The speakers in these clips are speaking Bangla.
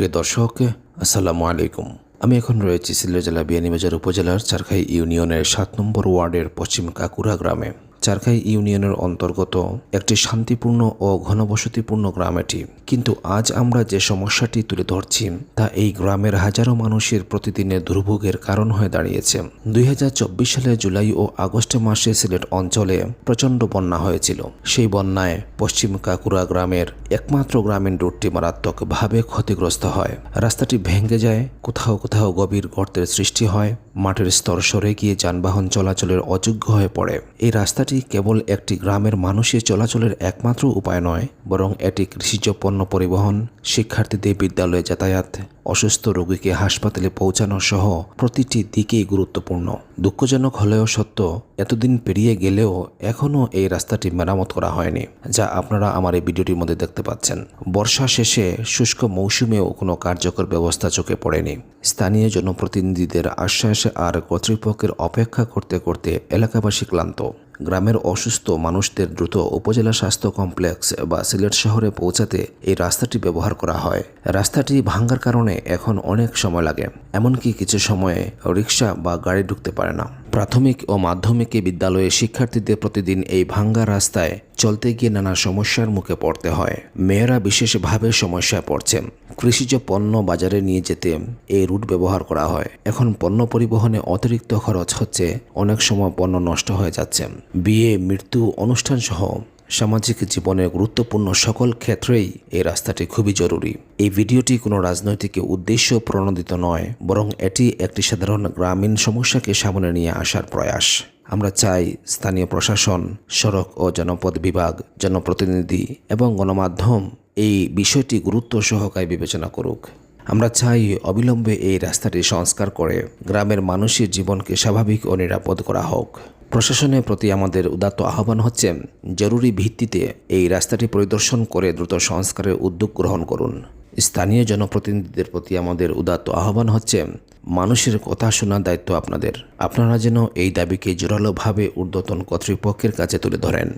প্রিয় দর্শক, আসসালামু আলাইকুম। আমি এখন রয়েছি সিলেট জেলা বিয়ানীবাজার উপজেলার চারখাই ইউনিয়নের সাত নম্বর ওয়ার্ডের পশ্চিম কাকুরা গ্রামে। চারখাই ইউনিয়নের অন্তর্গত একটি শান্তিপূর্ণ ও ঘনবসতিপূর্ণ গ্রাম এটি। কিন্তু আজ আমরা যে সমস্যাটি তুলে ধরছি, তা এই গ্রামের হাজারো মানুষের প্রতিদিনের দুর্ভোগের কারণ হয়ে দাঁড়িয়েছে। দুই সালের জুলাই ও আগস্ট মাসে সিলেট অঞ্চলে প্রচণ্ড বন্যা হয়েছিল। সেই বন্যায় পশ্চিম কাকুরা গ্রামের একমাত্র গ্রামীণ রুটটি মারাত্মকভাবে ক্ষতিগ্রস্ত হয়। রাস্তাটি ভেঙে যায়, কোথাও কোথাও গভীর গর্তের সৃষ্টি হয় মাটির স্তর সরে গিয়ে যানবাহন চলাচলের অযোগ্য হয়ে পড়ে। এই রাস্তাটি কেবল একটি গ্রামের মানুষের চলাচলের একমাত্র উপায় নয়, বরং এটি কৃষিজ পণ্য পরিবহন শিক্ষার্থীদের বিদ্যালয়ে যাতায়াত, অসুস্থ রোগীকে হাসপাতালে পৌঁছানো সহ প্রতিটি দিকেই গুরুত্বপূর্ণ। দুঃখজনক হলেও সত্য, এতদিন পেরিয়ে গেলেও এখনও এই রাস্তাটি মেরামত করা হয়নি, যা আপনারা আমার এই ভিডিওটির মধ্যে দেখতে পাচ্ছেন। বর্ষা শেষে শুষ্ক মৌসুমেও কোনো কার্যকর ব্যবস্থা চোখে পড়েনি। স্থানীয় জনপ্রতিনিধিদের আশ্বাস আর কর্তৃপক্ষের অপেক্ষা করতে করতে এলাকাবাসী ক্লান্ত। গ্রামের অসুস্থ মানুষদের দ্রুত উপজেলা স্বাস্থ্য কমপ্লেক্স বা সিলেট শহরে পৌঁছাতে এই রাস্তাটি ব্যবহার করা হয়। রাস্তাটি ভাঙ্গার কারণে এখন অনেক সময় লাগে, এমনকি কিছু সময়ে রিক্সা বা গাড়ি ঢুকতে পারে না। প্রাথমিক ও মাধ্যমিক বিদ্যালয়ে শিক্ষার্থীদের প্রতিদিন এই ভাঙ্গা রাস্তায় চলতে গিয়ে নানা সমস্যার মুখে পড়তে হয়। মেয়েরা বিশেষভাবে সমস্যায় পড়ছেন। কৃষিজ পণ্য বাজারে নিয়ে যেতে এই রুট ব্যবহার করা হয়। এখন পণ্য পরিবহনে অতিরিক্ত খরচ হচ্ছে। অনেক সময় পণ্য নষ্ট হয়ে যাচ্ছে। বিয়ে, মৃত্যু অনুষ্ঠান সহ সামাজিক জীবনের গুরুত্বপূর্ণ সকল ক্ষেত্রেই এই রাস্তাটি খুবই জরুরি। এই ভিডিওটি কোনো রাজনৈতিক উদ্দেশ্য প্রণোদিত নয়, বরং এটি একটি সাধারণ গ্রামীণ সমস্যাকে সামনে নিয়ে আসার প্রয়াস। আমরা চাই স্থানীয় প্রশাসন, সড়ক ও জনপদ বিভাগ, জনপ্রতিনিধি এবং গণমাধ্যম এই বিষয়টি গুরুত্ব সহকারে বিবেচনা করুক। আমরা চাই অবিলম্বে এই রাস্তাটি সংস্কার করে গ্রামের মানুষের জীবনকে স্বাভাবিক ও নিরাপদ করা হোক। প্রশাসনের প্রতি আমাদের উদাত্ত আহ্বান হচ্ছে, জরুরি ভিত্তিতে এই রাস্তাটি পরিদর্শন করে দ্রুত সংস্কারের উদ্যোগ গ্রহণ করুন। স্থানীয় জনপ্রতিনিধিদের প্রতি আমাদের উদাত্ত আহ্বান হচ্ছে, মানুষের কথা শোনার দায়িত্ব আপনাদের। আপনারা যেন এই দাবিকে জোরালোভাবে ঊর্ধ্বতন কর্তৃপক্ষের কাছে তুলে ধরেন।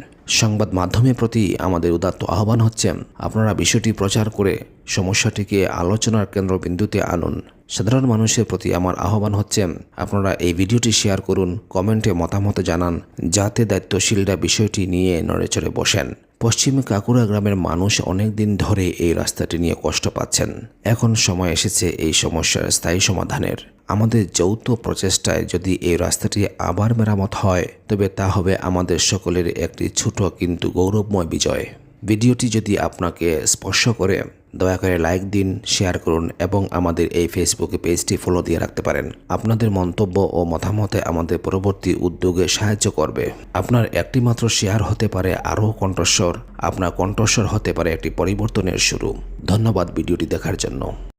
সংবাদ মাধ্যমের প্রতি আমাদের উদাত্ত আহ্বান হচ্ছে, আপনারা বিষয়টি প্রচার করে সমস্যাটিকে আলোচনার কেন্দ্রবিন্দুতে আনুন। সাধারণ মানুষের প্রতি আমার আহ্বান হচ্ছে, আপনারা এই ভিডিওটি শেয়ার করুন, কমেন্টে মতামত জানান, যাতে দায়িত্বশীলরা বিষয়টি নিয়ে নড়েচড়ে বসেন। পশ্চিম কাকুরা গ্রামের মানুষ অনেক দিন ধরে এই রাস্তাটি নিয়ে কষ্ট পাচ্ছেন। এখন সময় এসেছে এই সমস্যার স্থায়ী সমাধানের। আমাদের যৌথ প্রচেষ্টায় যদি এই রাস্তাটি আবার মেরামত হয়, তবে তা হবে আমাদের সকলের একটি ছোট কিন্তু গৌরবময় বিজয়। ভিডিওটি যদি আপনাকে স্পর্শ করে দয়া করে লাইক দিন শেয়ার করুন এবং আমাদের এই ফেসবুকে পেজটি ফলো দিয়ে রাখতে পারেন। আপনাদের মন্তব্য ও মতামতে আমাদের পরবর্তী উদ্যোগে সাহায্য করবে। আপনার একটিমাত্র শেয়ার হতে পারে আরও কণ্ঠস্বর। আপনার কণ্ঠস্বর হতে পারে একটি পরিবর্তনের শুরু। ধন্যবাদ ভিডিওটি দেখার জন্য।